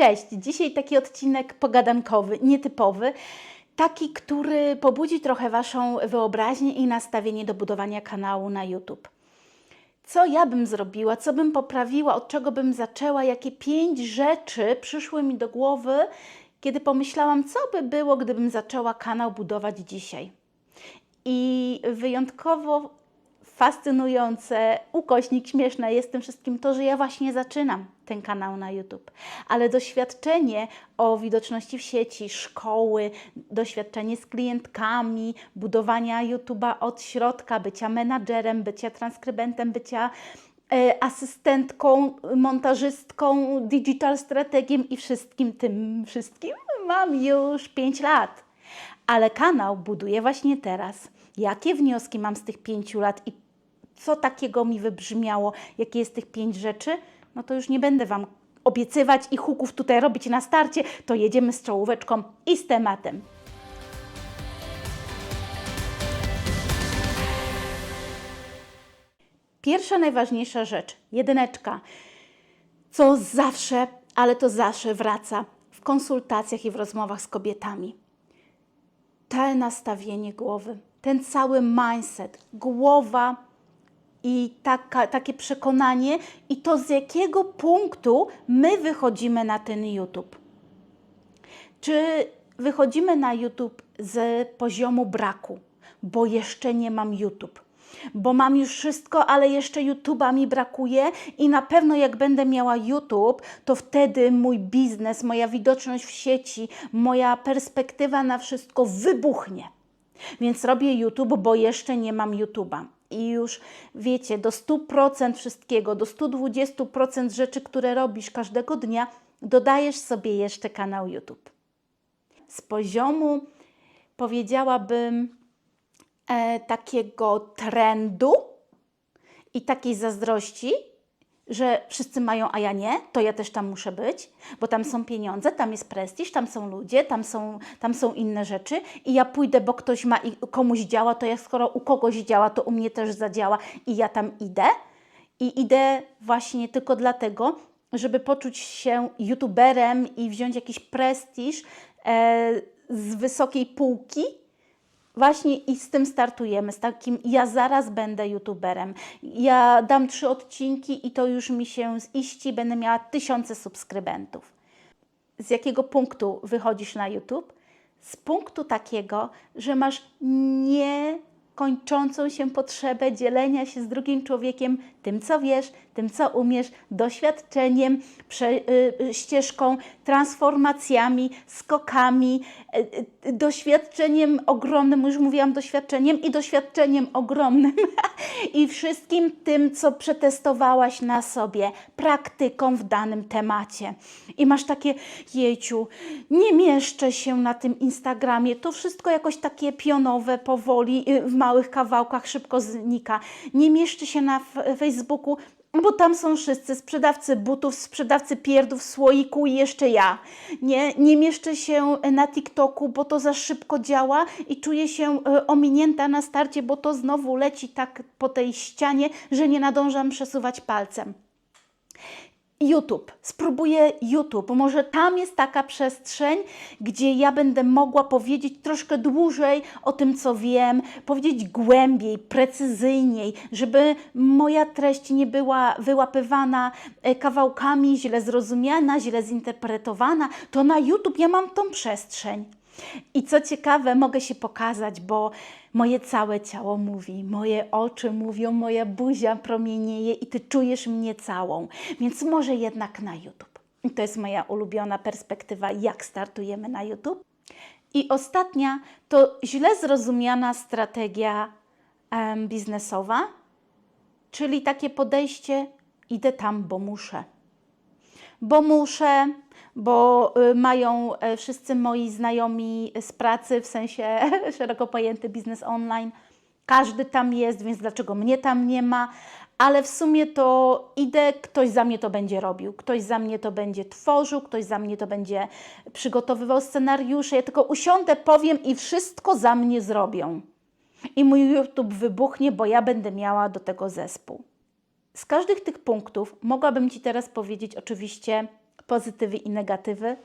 Cześć! Dzisiaj taki odcinek pogadankowy, nietypowy. Taki, który pobudzi trochę Waszą wyobraźnię i nastawienie do budowania kanału na YouTube. Co ja bym zrobiła, co bym poprawiła, od czego bym zaczęła, jakie pięć rzeczy przyszły mi do głowy, kiedy pomyślałam, co by było, gdybym zaczęła kanał budować dzisiaj. I wyjątkowo fascynujące, ukośnik śmieszne jest tym wszystkim to, że ja właśnie zaczynam ten kanał na YouTube. Ale doświadczenie o widoczności w sieci, szkoły, doświadczenie z klientkami, budowania YouTube'a od środka, bycia menadżerem, bycia transkrybentem, bycia e, asystentką, montażystką, digital strategiem i wszystkim tym wszystkim mam już 5 lat. Ale kanał buduję właśnie teraz. Jakie wnioski mam z tych pięciu lat i co takiego mi wybrzmiało, jakie jest tych pięć rzeczy, no to już nie będę Wam obiecywać i huków tutaj robić na starcie, to jedziemy z czołóweczką i z tematem. Pierwsza najważniejsza rzecz, jedyneczka, co zawsze, ale to zawsze wraca w konsultacjach i w rozmowach z kobietami. To nastawienie głowy, ten cały mindset, głowa i taka, takie przekonanie, i to z jakiego punktu my wychodzimy na ten YouTube. Czy wychodzimy na YouTube z poziomu braku, bo jeszcze nie mam YouTube? Bo mam już wszystko, ale jeszcze YouTube'a mi brakuje i na pewno jak będę miała YouTube, to wtedy mój biznes, moja widoczność w sieci, moja perspektywa na wszystko wybuchnie. Więc robię YouTube, bo jeszcze nie mam YouTube'a. I już wiecie, do 100% wszystkiego, do 120% rzeczy, które robisz każdego dnia, dodajesz sobie jeszcze kanał YouTube. Z poziomu powiedziałabym e, takiego trendu i takiej zazdrości, że wszyscy mają, a ja nie, to ja też tam muszę być, bo tam są pieniądze, tam jest prestiż, tam są ludzie, tam są, tam są inne rzeczy i ja pójdę, bo ktoś ma i komuś działa, to ja skoro u kogoś działa, to u mnie też zadziała i ja tam idę. I idę właśnie tylko dlatego, żeby poczuć się youtuberem i wziąć jakiś prestiż e, z wysokiej półki, Właśnie i z tym startujemy, z takim ja zaraz będę youtuberem. Ja dam trzy odcinki i to już mi się ziści, będę miała tysiące subskrybentów. Z jakiego punktu wychodzisz na YouTube? Z punktu takiego, że masz niekończącą się potrzebę dzielenia się z drugim człowiekiem tym, co wiesz, tym, co umiesz, doświadczeniem, prze, y, y, ścieżką, transformacjami, skokami, y, doświadczeniem ogromnym, już mówiłam doświadczeniem i doświadczeniem ogromnym i wszystkim tym, co przetestowałaś na sobie, praktyką w danym temacie. I masz takie, jejciu, nie mieszczę się na tym Instagramie, to wszystko jakoś takie pionowe, powoli, w małych kawałkach szybko znika. Nie mieszczę się na Facebooku, bo tam są wszyscy sprzedawcy butów, sprzedawcy pierdów, słoiku i jeszcze ja. Nie, nie mieszczę się na TikToku, bo to za szybko działa i czuję się e, ominięta na starcie, bo to znowu leci tak po tej ścianie, że nie nadążam przesuwać palcem. YouTube. Spróbuję YouTube. Może tam jest taka przestrzeń, gdzie ja będę mogła powiedzieć troszkę dłużej o tym, co wiem, powiedzieć głębiej, precyzyjniej, żeby moja treść nie była wyłapywana e, kawałkami, źle zrozumiana, źle zinterpretowana. To na YouTube ja mam tą przestrzeń. I co ciekawe, mogę się pokazać, bo moje całe ciało mówi, moje oczy mówią, moja buzia promienieje i ty czujesz mnie całą. Więc może jednak na YouTube. I to jest moja ulubiona perspektywa, jak startujemy na YouTube. I ostatnia to źle zrozumiana strategia em, biznesowa, czyli takie podejście: idę tam, bo muszę bo muszę, bo y, mają e, wszyscy moi znajomi z pracy, w sensie szeroko pojęty biznes online. Każdy tam jest, więc dlaczego mnie tam nie ma? Ale w sumie to idę, ktoś za mnie to będzie robił, ktoś za mnie to będzie tworzył, ktoś za mnie to będzie przygotowywał scenariusze. Ja tylko usiądę, powiem i wszystko za mnie zrobią. I mój YouTube wybuchnie, bo ja będę miała do tego zespół. Z każdych tych punktów mogłabym Ci teraz powiedzieć oczywiście pozytywy i negatywy.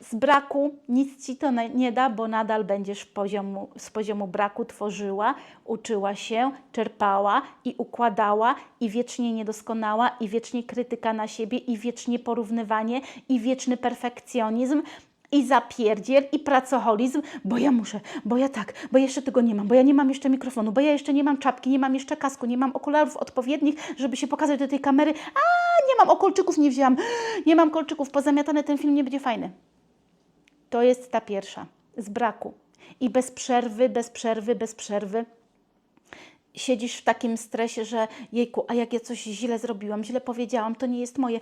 Z braku nic ci to nie da, bo nadal będziesz poziomu, z poziomu braku tworzyła, uczyła się, czerpała i układała, i wiecznie niedoskonała, i wiecznie krytyka na siebie, i wiecznie porównywanie, i wieczny perfekcjonizm. I zapierdziel, i pracoholizm, bo ja muszę, bo ja tak, bo jeszcze tego nie mam, bo ja nie mam jeszcze mikrofonu, bo ja jeszcze nie mam czapki, nie mam jeszcze kasku, nie mam okularów odpowiednich, żeby się pokazać do tej kamery. A, nie mam, o kolczyków nie wzięłam, nie mam kolczyków, pozamiatany ten film nie będzie fajny. To jest ta pierwsza, z braku. I bez przerwy, bez przerwy, bez przerwy siedzisz w takim stresie, że jejku, a jak ja coś źle zrobiłam, źle powiedziałam, to nie jest moje.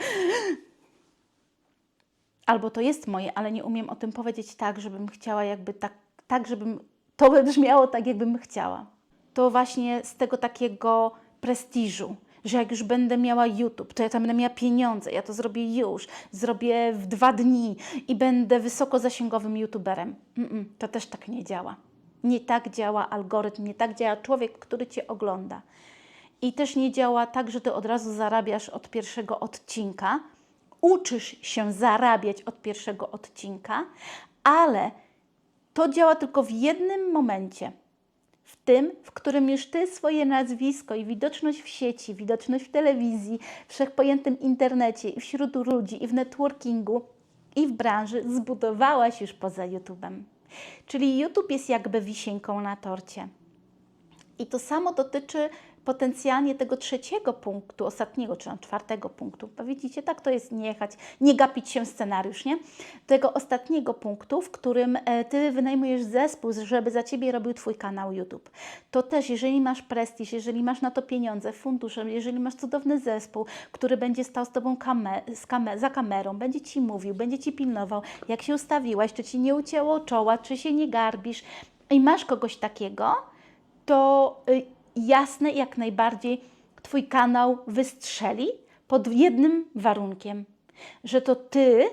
Albo to jest moje, ale nie umiem o tym powiedzieć tak, żebym chciała jakby tak, tak żebym to wybrzmiało tak, jakbym chciała. To właśnie z tego takiego prestiżu, że jak już będę miała YouTube, to ja tam będę miała pieniądze, ja to zrobię już, zrobię w dwa dni i będę wysokozasięgowym YouTuberem. Mm-mm, to też tak nie działa. Nie tak działa algorytm, nie tak działa człowiek, który Cię ogląda. I też nie działa tak, że Ty od razu zarabiasz od pierwszego odcinka, uczysz się zarabiać od pierwszego odcinka, ale to działa tylko w jednym momencie. W tym, w którym już Ty swoje nazwisko i widoczność w sieci, widoczność w telewizji, wszechpojętym internecie i wśród ludzi, i w networkingu, i w branży zbudowałaś już poza YouTube'em. Czyli YouTube jest jakby wisienką na torcie. I to samo dotyczy potencjalnie tego trzeciego punktu, ostatniego, czy czwartego punktu. Bo widzicie, tak to jest nie jechać, nie gapić się scenariusz, nie? Tego ostatniego punktu, w którym e, Ty wynajmujesz zespół, żeby za Ciebie robił Twój kanał YouTube. To też, jeżeli masz prestiż, jeżeli masz na to pieniądze, fundusze, jeżeli masz cudowny zespół, który będzie stał z Tobą kame, z kame, za kamerą, będzie Ci mówił, będzie Ci pilnował, jak się ustawiłaś, czy Ci nie ucięło czoła, czy się nie garbisz i masz kogoś takiego, to y, jasne jak najbardziej Twój kanał wystrzeli pod jednym warunkiem, że to Ty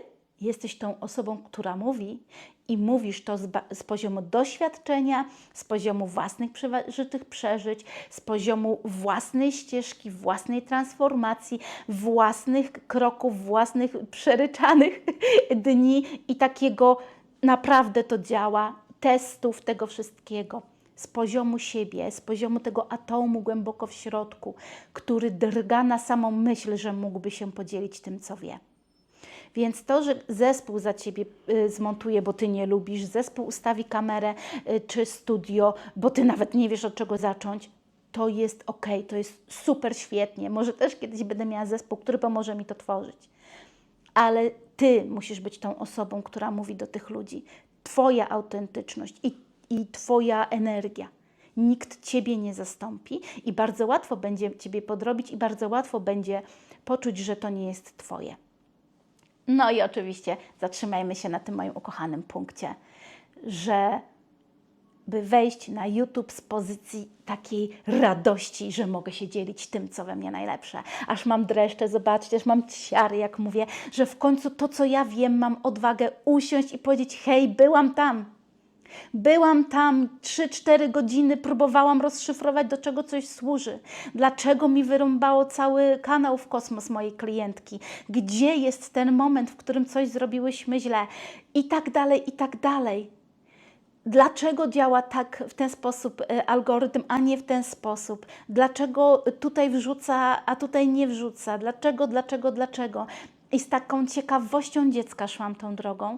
jesteś tą osobą, która mówi i mówisz to z, z poziomu doświadczenia, z poziomu własnych przeżytych przeżyć, z poziomu własnej ścieżki, własnej transformacji, własnych kroków, własnych przeryczanych dni i takiego naprawdę to działa, testów tego wszystkiego z poziomu siebie, z poziomu tego atomu głęboko w środku, który drga na samą myśl, że mógłby się podzielić tym, co wie. Więc to, że zespół za ciebie y, zmontuje, bo ty nie lubisz, zespół ustawi kamerę y, czy studio, bo ty nawet nie wiesz od czego zacząć, to jest ok, to jest super świetnie. Może też kiedyś będę miała zespół, który pomoże mi to tworzyć. Ale ty musisz być tą osobą, która mówi do tych ludzi. Twoja autentyczność i, i Twoja energia. Nikt Ciebie nie zastąpi i bardzo łatwo będzie Ciebie podrobić i bardzo łatwo będzie poczuć, że to nie jest Twoje. No i oczywiście zatrzymajmy się na tym moim ukochanym punkcie, że by wejść na YouTube z pozycji takiej radości, że mogę się dzielić tym, co we mnie najlepsze. Aż mam dreszcze, zobaczcie, aż mam ciary, jak mówię, że w końcu to, co ja wiem, mam odwagę usiąść i powiedzieć: hej, byłam tam. Byłam tam 3-4 godziny, próbowałam rozszyfrować, do czego coś służy. Dlaczego mi wyrąbało cały kanał w kosmos mojej klientki? Gdzie jest ten moment, w którym coś zrobiłyśmy źle? I tak dalej, i tak dalej dlaczego działa tak w ten sposób e, algorytm, a nie w ten sposób? Dlaczego tutaj wrzuca, a tutaj nie wrzuca? Dlaczego, dlaczego, dlaczego? I z taką ciekawością dziecka szłam tą drogą,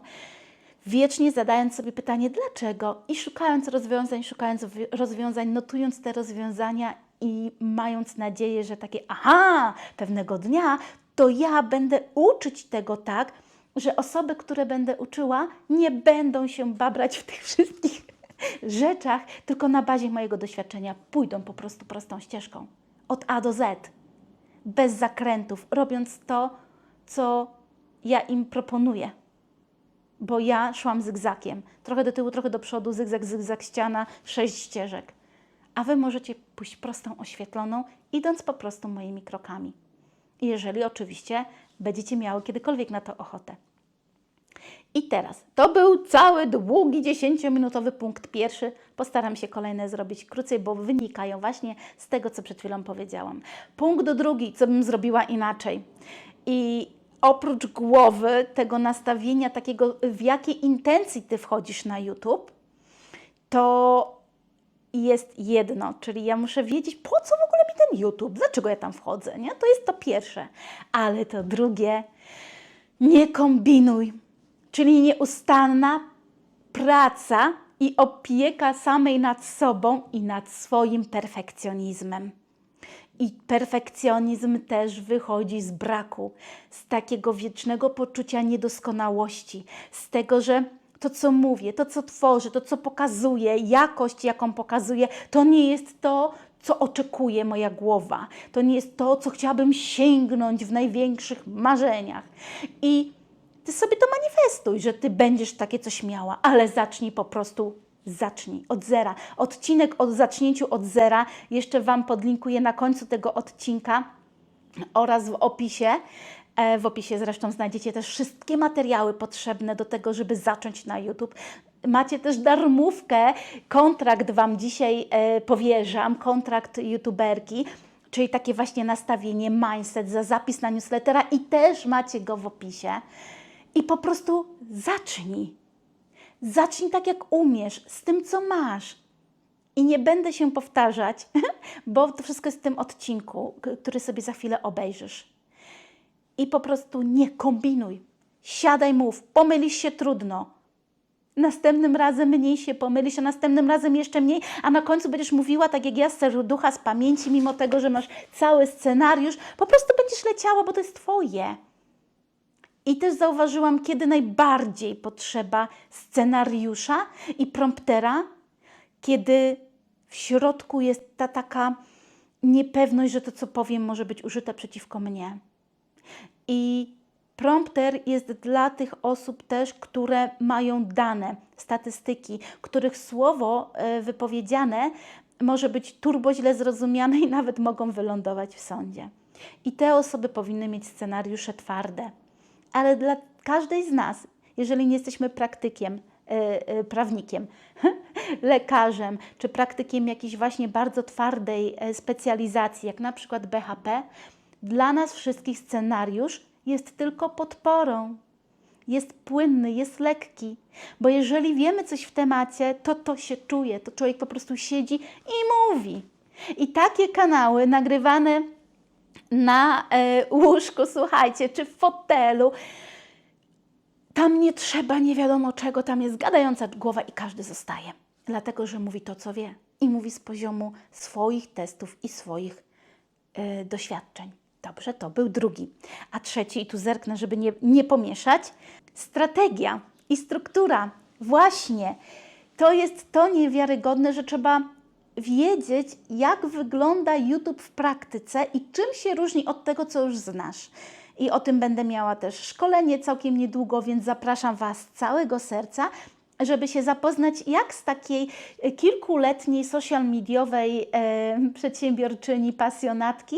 wiecznie zadając sobie pytanie, dlaczego? I szukając rozwiązań, szukając wi- rozwiązań, notując te rozwiązania i mając nadzieję, że takie, aha, pewnego dnia to ja będę uczyć tego tak, że osoby, które będę uczyła, nie będą się babrać w tych wszystkich rzeczach, tylko na bazie mojego doświadczenia pójdą po prostu prostą ścieżką. Od A do Z. Bez zakrętów, robiąc to, co ja im proponuję. Bo ja szłam zygzakiem. Trochę do tyłu, trochę do przodu, zygzak, zygzak, ściana, sześć ścieżek. A Wy możecie pójść prostą, oświetloną, idąc po prostu moimi krokami. Jeżeli oczywiście będziecie miały kiedykolwiek na to ochotę. I teraz, to był cały długi 10-minutowy punkt pierwszy. Postaram się kolejne zrobić krócej, bo wynikają właśnie z tego, co przed chwilą powiedziałam. Punkt drugi, co bym zrobiła inaczej. I oprócz głowy, tego nastawienia takiego, w jakiej intencji ty wchodzisz na YouTube, to jest jedno, czyli ja muszę wiedzieć, po co w ogóle mi ten YouTube, dlaczego ja tam wchodzę, nie? To jest to pierwsze. Ale to drugie, nie kombinuj, czyli nieustanna praca i opieka samej nad sobą i nad swoim perfekcjonizmem. I perfekcjonizm też wychodzi z braku, z takiego wiecznego poczucia niedoskonałości, z tego, że to, co mówię, to, co tworzę, to, co pokazuję, jakość, jaką pokazuję, to nie jest to, co oczekuje moja głowa. To nie jest to, co chciałabym sięgnąć w największych marzeniach. I ty sobie to manifestuj, że ty będziesz takie coś miała, ale zacznij po prostu Zacznij od zera. Odcinek o zacznięciu od zera jeszcze Wam podlinkuję na końcu tego odcinka oraz w opisie. E, W opisie zresztą znajdziecie też wszystkie materiały potrzebne do tego, żeby zacząć na YouTube. Macie też darmówkę, kontrakt Wam dzisiaj e, powierzam, kontrakt youtuberki, czyli takie właśnie nastawienie, mindset za zapis na newslettera i też macie go w opisie. I po prostu zacznij. Zacznij tak, jak umiesz, z tym, co masz. I nie będę się powtarzać, bo to wszystko jest w tym odcinku, który sobie za chwilę obejrzysz. I po prostu nie kombinuj. Siadaj, mów, pomylisz się trudno. Następnym razem mniej się pomylisz, a następnym razem jeszcze mniej, a na końcu będziesz mówiła tak jak ja z serducha, z pamięci, mimo tego, że masz cały scenariusz, po prostu będziesz leciała, bo to jest Twoje. I też zauważyłam, kiedy najbardziej potrzeba scenariusza i promptera, kiedy w środku jest ta taka niepewność, że to, co powiem, może być użyte przeciwko mnie. I prompter jest dla tych osób też, które mają dane, statystyki, których słowo e, wypowiedziane może być turbo źle zrozumiane i nawet mogą wylądować w sądzie. I te osoby powinny mieć scenariusze twarde. Ale dla każdej z nas, jeżeli nie jesteśmy praktykiem, e, e, prawnikiem, lekarzem, czy praktykiem jakiejś właśnie bardzo twardej e, specjalizacji, jak na przykład BHP, dla nas wszystkich scenariusz jest tylko podporą. Jest płynny, jest lekki, bo jeżeli wiemy coś w temacie, to to się czuje, to człowiek po prostu siedzi i mówi. I takie kanały nagrywane na e, łóżku, słuchajcie, czy w fotelu, tam nie trzeba nie wiadomo czego, tam jest gadająca głowa i każdy zostaje. Dlatego, że mówi to, co wie i mówi z poziomu swoich testów i swoich e, doświadczeń. Dobrze, to był drugi. A trzeci, i tu zerknę, żeby nie, nie pomieszać, strategia i struktura. Właśnie, to jest to niewiarygodne, że trzeba wiedzieć, jak wygląda YouTube w praktyce i czym się różni od tego, co już znasz. I o tym będę miała też szkolenie całkiem niedługo, więc zapraszam Was z całego serca, żeby się zapoznać, jak z takiej e, kilkuletniej social mediowej e, przedsiębiorczyni, pasjonatki,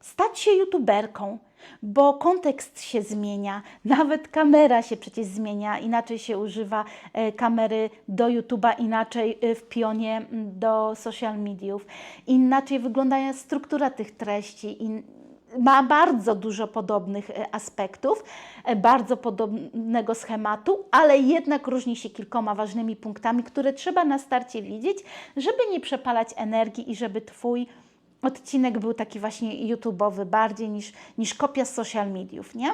stać się youtuberką, bo kontekst się zmienia, nawet kamera się przecież zmienia, inaczej się używa e, kamery do YouTube'a, inaczej e, w pionie do social mediów, inaczej wygląda struktura tych treści. Ma bardzo dużo podobnych e, aspektów, bardzo podobnego schematu, ale jednak różni się kilkoma ważnymi punktami, które trzeba na starcie wiedzieć, żeby nie przepalać energii i żeby Twój odcinek był taki właśnie YouTube'owy bardziej niż, niż kopia z social mediów, nie?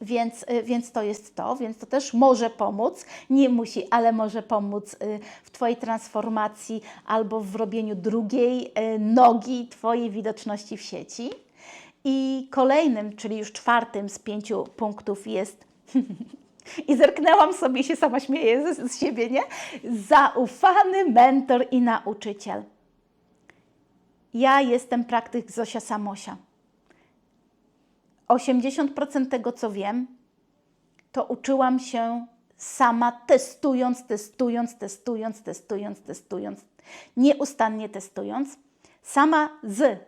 Więc, y, więc to jest to, więc to też może pomóc, nie musi, ale może pomóc y, w Twojej transformacji albo w robieniu drugiej y, nogi Twojej widoczności w sieci. I kolejnym, czyli już czwartym z pięciu punktów jest i zerknęłam sobie się sama śmieję z siebie, nie? Zaufany mentor i nauczyciel. Ja jestem praktyk Zosia Samosia. 80% tego, co wiem, to uczyłam się sama, testując, testując, testując, testując, testując, nieustannie testując, sama z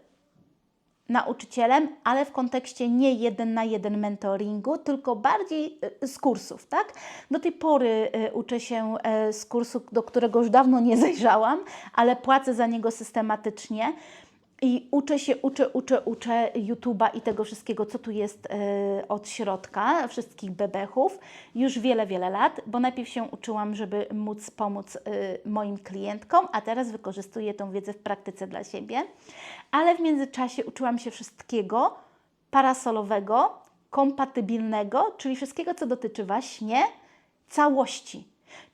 nauczycielem, ale w kontekście nie jeden na jeden mentoringu, tylko bardziej y, z kursów, tak? Do tej pory y, uczę się y, z kursu, do którego już dawno nie zajrzałam, ale płacę za niego systematycznie I uczę się, uczę, uczę, uczę YouTube'a i tego wszystkiego, co tu jest e, od środka, wszystkich bebechów, już wiele, wiele lat, bo najpierw się uczyłam, żeby móc pomóc e, moim klientkom, a teraz wykorzystuję tą wiedzę w praktyce dla siebie. Ale w międzyczasie uczyłam się wszystkiego parasolowego, kompatybilnego, czyli wszystkiego, co dotyczy właśnie całości.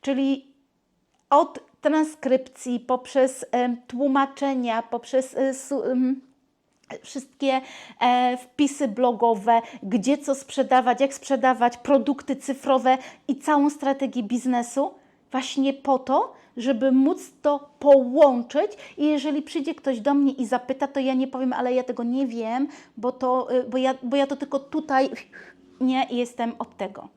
Czyli od transkrypcji, poprzez em, tłumaczenia, poprzez e, wszystkie e, wpisy blogowe, gdzie co sprzedawać, jak sprzedawać, produkty cyfrowe i całą strategię biznesu, właśnie po to, żeby móc to połączyć i jeżeli przyjdzie ktoś do mnie i zapyta, to ja nie powiem, ale ja tego nie wiem, bo, to, bo, ja, bo ja to tylko tutaj nie jestem od tego.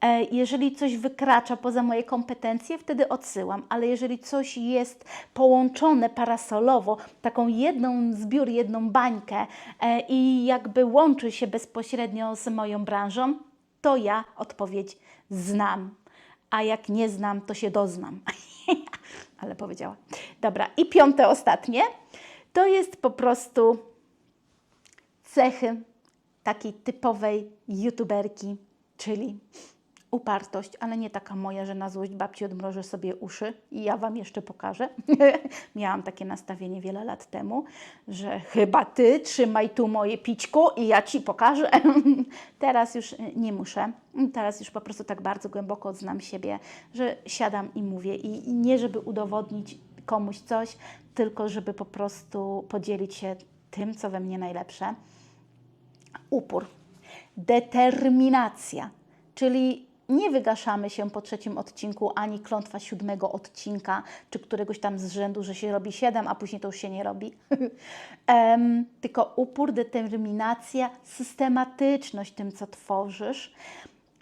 E, Jeżeli coś wykracza poza moje kompetencje, wtedy odsyłam, ale jeżeli coś jest połączone parasolowo, taką jedną zbiór, jedną bańkę e, i jakby łączy się bezpośrednio z moją branżą, to ja odpowiedź znam. A jak nie znam, to się doznam. ale powiedziała. Dobra, i piąte, ostatnie, to jest po prostu cechy takiej typowej youtuberki, czyli upartość, ale nie taka moja, że na złość babci odmrożę sobie uszy i ja Wam jeszcze pokażę. Miałam takie nastawienie wiele lat temu, że chyba Ty trzymaj tu moje pićku i ja Ci pokażę. Teraz już nie muszę. Teraz już po prostu tak bardzo głęboko znam siebie, że siadam i mówię i nie żeby udowodnić komuś coś, tylko żeby po prostu podzielić się tym, co we mnie najlepsze upór, determinacja, czyli nie wygaszamy się po trzecim odcinku ani klątwa siódmego odcinka, czy któregoś tam z rzędu, że się robi siedem, a później to już się nie robi. Em, tylko upór, determinacja, systematyczność tym, co tworzysz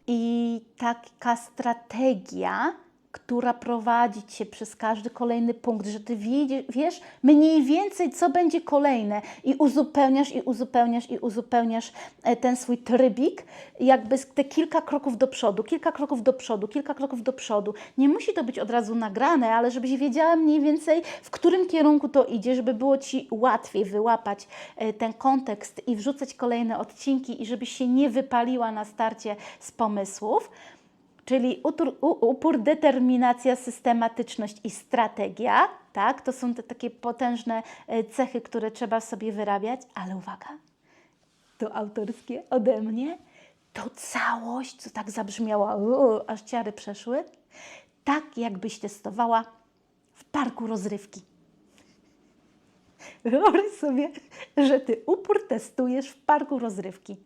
i taka strategia, która prowadzi Cię przez każdy kolejny punkt, że Ty wiesz mniej więcej, co będzie kolejne i uzupełniasz, i uzupełniasz, i uzupełniasz e, ten swój trybik, jakby te kilka kroków do przodu, kilka kroków do przodu, kilka kroków do przodu. Nie musi to być od razu nagrane, ale żebyś wiedziała mniej więcej, w którym kierunku to idzie, żeby było Ci łatwiej wyłapać e, ten kontekst i wrzucać kolejne odcinki i żebyś się nie wypaliła na starcie z pomysłów. Czyli utur, upór, determinacja, systematyczność i strategia, tak? To są te takie potężne e, cechy, które trzeba sobie wyrabiać, ale uwaga, to autorskie ode mnie, to całość, co tak zabrzmiała, u, aż ciary przeszły, tak jakbyś testowała w parku rozrywki. Wyobraź sobie, że ty upór testujesz w parku rozrywki.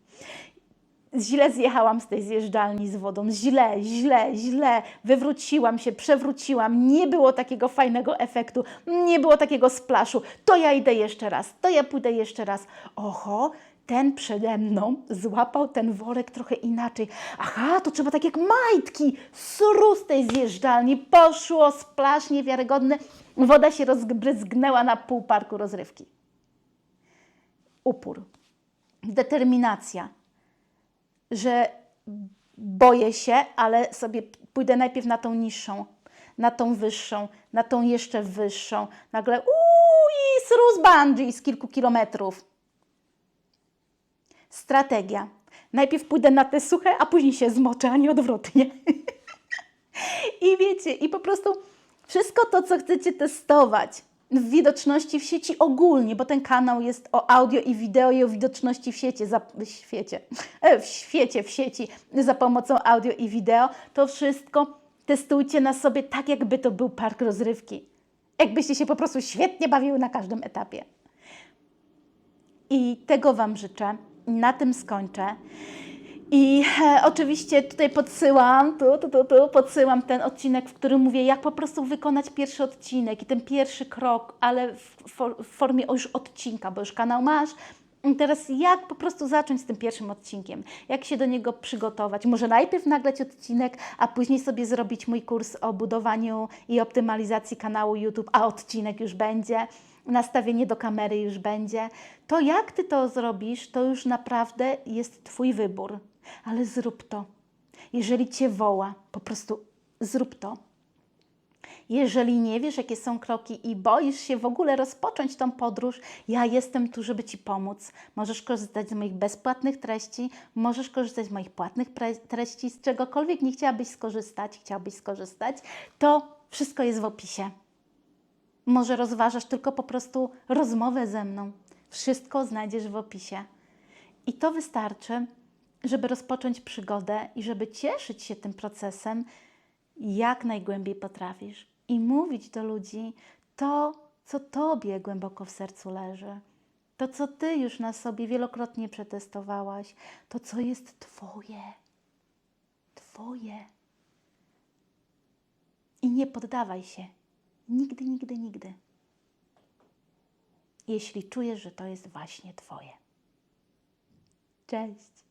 Źle zjechałam z tej zjeżdżalni z wodą. Źle, źle, źle. Wywróciłam się, przewróciłam. Nie było takiego fajnego efektu. Nie było takiego splaszu. To ja idę jeszcze raz. To ja pójdę jeszcze raz. Oho, ten przede mną złapał ten worek trochę inaczej. Aha, to trzeba tak jak majtki. Sru z tej zjeżdżalni. Poszło, splasz niewiarygodny. Woda się rozbryzgnęła na pół parku rozrywki. Upór. Determinacja że boję się, ale sobie pójdę najpierw na tą niższą, na tą wyższą, na tą jeszcze wyższą. Nagle uuu, i sru z bungee z kilku kilometrów. Strategia. Najpierw pójdę na te suche, a później się zmoczę, a nie odwrotnie. I wiecie, i po prostu wszystko to, co chcecie testować widoczności w sieci ogólnie, bo ten kanał jest o audio i wideo i o widoczności w sieci, za, w świecie, e, w świecie, w sieci za pomocą audio i wideo, to wszystko testujcie na sobie tak, jakby to był park rozrywki. Jakbyście się po prostu świetnie bawiły na każdym etapie. I tego Wam życzę. Na tym skończę. I e, oczywiście tutaj podsyłam, tu, tu, tu, tu, podsyłam ten odcinek, w którym mówię, jak po prostu wykonać pierwszy odcinek i ten pierwszy krok, ale w, w formie już odcinka, bo już kanał masz. Teraz jak po prostu zacząć z tym pierwszym odcinkiem? Jak się do niego przygotować? Może najpierw nagrać odcinek, a później sobie zrobić mój kurs o budowaniu i optymalizacji kanału YouTube, a odcinek już będzie nastawienie do kamery już będzie. To jak ty to zrobisz, to już naprawdę jest twój wybór, ale zrób to. Jeżeli cię woła, po prostu zrób to. Jeżeli nie wiesz, jakie są kroki i boisz się w ogóle rozpocząć tą podróż, ja jestem tu, żeby Ci pomóc. Możesz korzystać z moich bezpłatnych treści, możesz korzystać z moich płatnych treści, z czegokolwiek nie chciałabyś skorzystać, chciałbyś skorzystać, to wszystko jest w opisie. Może rozważasz tylko po prostu rozmowę ze mną. Wszystko znajdziesz w opisie. I to wystarczy, żeby rozpocząć przygodę i żeby cieszyć się tym procesem jak najgłębiej potrafisz i mówić do ludzi to, co Tobie głęboko w sercu leży. To, co Ty już na sobie wielokrotnie przetestowałaś, to, co jest Twoje. Twoje. I nie poddawaj się. Nigdy, nigdy, nigdy. Jeśli czujesz, że to jest właśnie Twoje. Cześć.